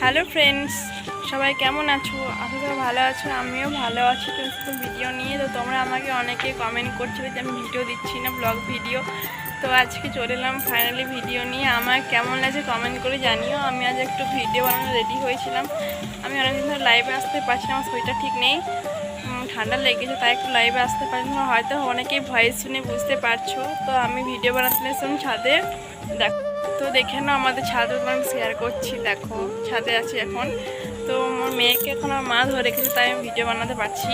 Hello friends, সবাই কেমন আছো? করি ভালো আছো, আমিও ভালো আছি তো একটু ভিডিও নিয়ে। তো তোমরা আমাকে অনেকে কমেন্ট করছিলে যে আমি ভিডিও দিচ্ছি না ব্লগ ভিডিও। তো আজকে চলে এলাম ফাইনালি ভিডিও নিয়ে। আমার কেমন লাগছে কমেন্ট করে জানিও। আমি আজ একটু ভিডিও বানানো রেডি হয়েছিলাম। আমি অনেকদিন ধরে লাইভে আসতে পারছি আমার শরীরটা ঠিক নেই। ঠান্ডা লেগেছে, তাই একটু লাইভে আসতে পারিনি হয়তো অনেকেই ভয়েস শুনে বুঝতে পারছ। তো আমি ভিডিও বানাতে এসেছিলাম ছাদে। দেখো, তো দেখে নাও আমাদের ছাদে তোমার শেয়ার করছি, দেখো, ছাদে আছি এখন। তো আমার মেয়েকে এখন আমার মা ধরে রেখেছে, তাই আমি ভিডিও বানাতে পারছি।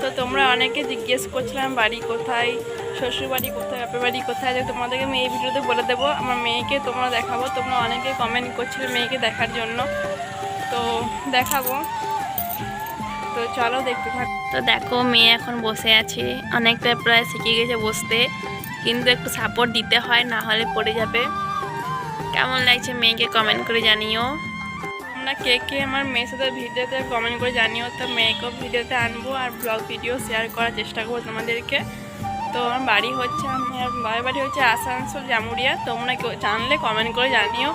তো তোমরা অনেকে জিজ্ঞেস করছিলাম, বাড়ি কোথায়, শ্বশুর বাড়ি কোথায়, বাপের বাড়ি কোথায় তোমাদেরকে আমি এই ভিডিওতে বলে দেবো। আমার মেয়েকে তোমরা দেখাবো, তোমরা অনেকে কমেন্ট করছিলে মেয়েকে দেখার জন্য। তো দেখাবো। তো চলো দেখতে থাক। তো দেখো, মেয়ে এখন বসে আছে, অনেকটা প্রায় শিখে গেছে বসতে। কিন্তু একটু সাপোর্ট দিতে হয়, না হলে পড়ে যাবে। কেমন লাগছে মেয়েকে কমেন্ট করে জানিও। তোমরা কে কে আমার মেয়ের সাথে ভিডিওতে কমেন্ট করে জানিও, তো মেয়েকেও ভিডিওতে আনব আর ব্লগ ভিডিও শেয়ার করার চেষ্টা করব তোমাদেরকে। তো আমার বাড়ি হচ্ছে আমার বাবার বাড়ি হচ্ছে আসানসোল, জামুরিয়া। তোমরা কেউ জানলে কমেন্ট করে জানিও।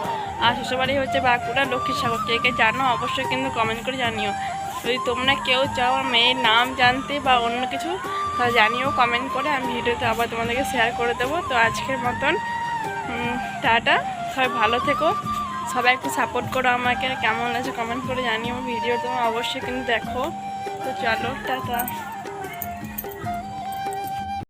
আর শ্বশুর বাড়ি হচ্ছে বাঁকুড়া লক্ষ্মীর সাগর কে কে জানো অবশ্যই কিন্তু কমেন্ট করে জানিও। যদি তোমরা কেউ চাও আমার মেয়ের নাম জানতে বা অন্য কিছু তা জানিও কমেন্ট করে আমি ভিডিওতে আবার তোমাদেরকে শেয়ার করে দেবো। তো আজকের মতন টাটা। সবাই ভালো থেকো। সবাই একটু সাপোর্ট করো আমাকে। কেমন আছে কমেন্ট করে জানিও। ভিডিও তোমার অবশ্যই কিন্তু দেখো। তো চলো, টাটা।